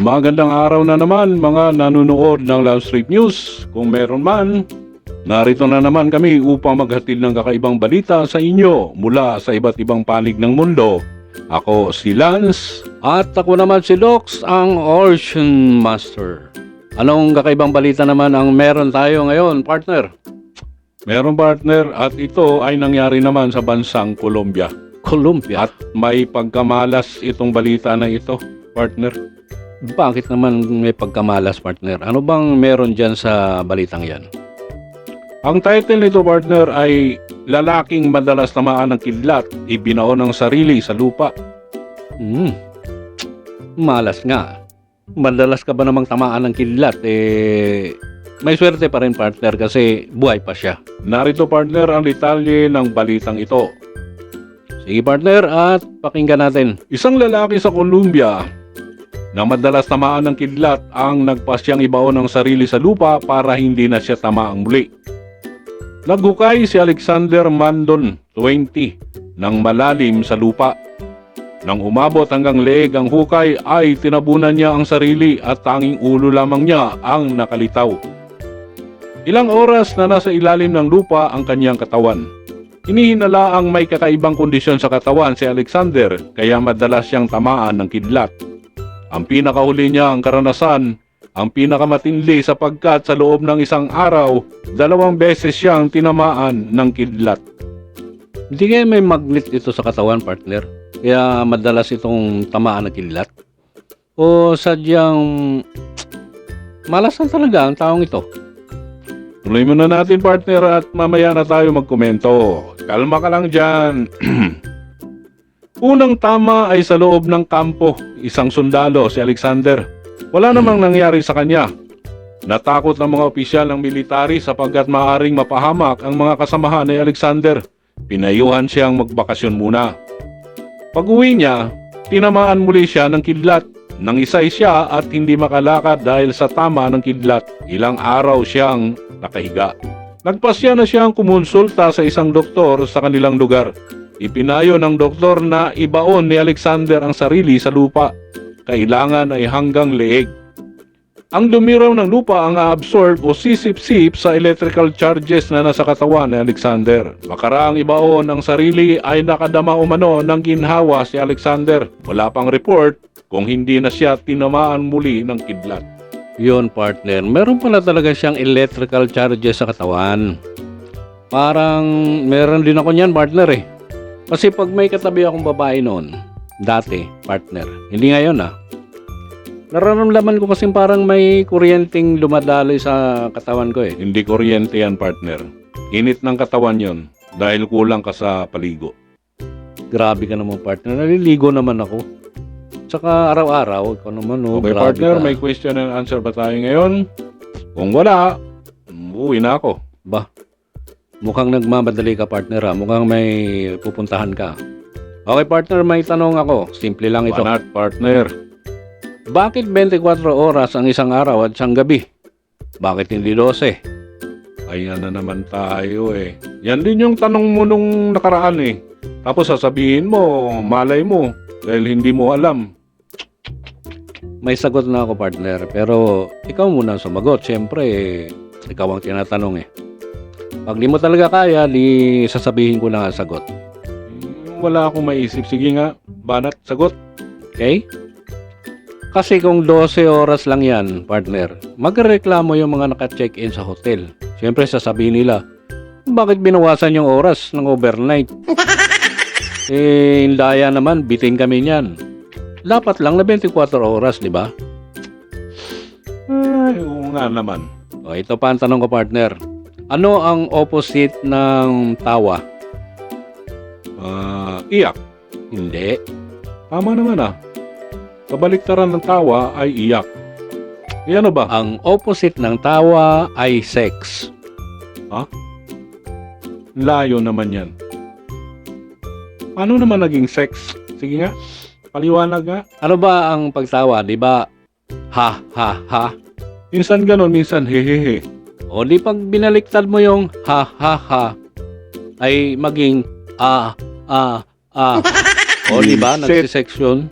Magandang araw na naman mga nanonood ng Love Street News. Kung meron man, narito na naman kami upang maghatid ng kakaibang balita sa inyo mula sa iba't ibang panig ng mundo. Ako si Lance at ako naman si Dox, ang Ocean Master. Anong kakaibang balita naman ang meron tayo ngayon, partner? Meron partner at ito ay nangyari naman sa bansang Colombia. Colombia? At may pagkamalas itong balita na ito, partner. Bakit naman may pagkamalas, partner? Ano bang meron dyan sa balitang yan? Ang title nito, partner, ay Lalaking madalas tamaan ng kidlat, ibinao ng sarili sa lupa. Hmm. Malas nga. Madalas ka ba namang tamaan ng kidlat? Eh, may swerte pa rin, partner, kasi buhay pa siya. Narito, partner, ang detalye ng balitang ito. Sige, partner, at pakinggan natin. Isang lalaki sa Colombia na madalas tamaan ng kidlat ang nagpasyang ibaon ng sarili sa lupa para hindi na siya tamaang muli. Naghukay si Alexander Mandon, 20, ng malalim sa lupa. Nang umabot hanggang leeg ang hukay ay tinabunan niya ang sarili at tanging ulo lamang niya ang nakalitaw. Ilang oras na nasa ilalim ng lupa ang kanyang katawan. Inihinala ang may kakaibang kondisyon sa katawan si Alexander kaya madalas siyang tamaan ng kidlat. Ang pinakahuli niya ang karanasan, ang pinakamatindi sapagkat sa loob ng isang araw, dalawang beses siyang tinamaan ng kidlat. Hindi kaya may magnet ito sa katawan, partner? Kaya madalas itong tamaan ng kidlat? O sadyang malasan talaga ang taong ito? Tuloy muna natin, partner, at mamaya na tayo magkomento. Kalma ka lang dyan. Unang tama ay sa loob ng kampo, isang sundalo si Alexander. Wala namang nangyari sa kanya. Natakot ng mga opisyal ng military sapagkat maaring mapahamak ang mga kasamahan ni Alexander. Pinayuhan siyang magbakasyon muna. Pag-uwi niya, tinamaan muli siya ng kidlat. Nang isay siya at hindi makalakad dahil sa tama ng kidlat, ilang araw siyang nakahiga. Nagpasya na siyang kumonsulta sa isang doktor sa kanilang lugar. Ipinayo ng doktor na ibaon ni Alexander ang sarili sa lupa. Kailangan ay hanggang leeg. Ang dumiraw ng lupa ang absorb o sisip-sip sa electrical charges na nasa katawan ni Alexander. Makaraang ibaon ang sarili ay nakadama umano ng ginhawa si Alexander. Wala pang report kung hindi na siya tinamaan muli ng kidlat. Yon partner, meron pala talaga siyang electrical charges sa katawan. Parang meron din ako niyan partner eh. Kasi pag may katabi akong babae noon, dati, partner, hindi ngayon ah. Nararamdaman ko kasi parang may kuryenteng dumadaloy sa katawan ko eh. Hindi kuryente yan, partner. Init ng katawan yon dahil kulang ka sa paligo. Grabe ka naman, partner. Naliligo naman ako. Tsaka araw-araw, ikaw naman, oh, Okay, partner, ka. may question and answer ba tayo ngayon? Kung wala, uuwi na ako. Ba, mukhang nagmamadali ka, partner ha. Mukhang may pupuntahan ka. Okay, partner, may tanong ako. Simple lang ito. Banat, partner. Bakit 24 oras ang isang araw at isang gabi? Bakit hindi 12? Ayan na naman tayo eh. Yan din yung tanong mo nung nakaraan eh. Tapos sasabihin mo, malay mo, dahil hindi mo alam. May sagot na ako, partner. Pero ikaw muna sumagot. Siyempre, eh, ikaw ang tinatanong eh. Pag di mo talaga kaya, di sasabihin ko na ang sagot. Yung Wala akong maisip. Sige nga, banat, sagot. Okay? Kasi kung 12 oras lang yan, partner, magreklamo yung mga naka-check-in sa hotel. Siyempre, sasabihin nila, bakit binawasan yung oras ng overnight? eh, indaya naman, bitin kami niyan. Dapat lang na 24 oras, di ba? Ay, oo nga naman. O, ito pa ang tanong ko, partner. Ano ang opposite ng tawa? Ah, iyak. Hindi. Tama naman ah. Kabaliktaran ng tawa ay iyak. Eh, ano ba? Ang opposite ng tawa ay sex. Layo naman yan. Paano naman naging sex? Sige nga, paliwanag nga. Ano ba ang pagtawa, di ba? Ha, ha, ha. Minsan ganon, minsan hehehe. O di pag binaliktad mo yung ha, ha, ha, ay maging ah, ah, ah. O di ba? Nagsiseksyon.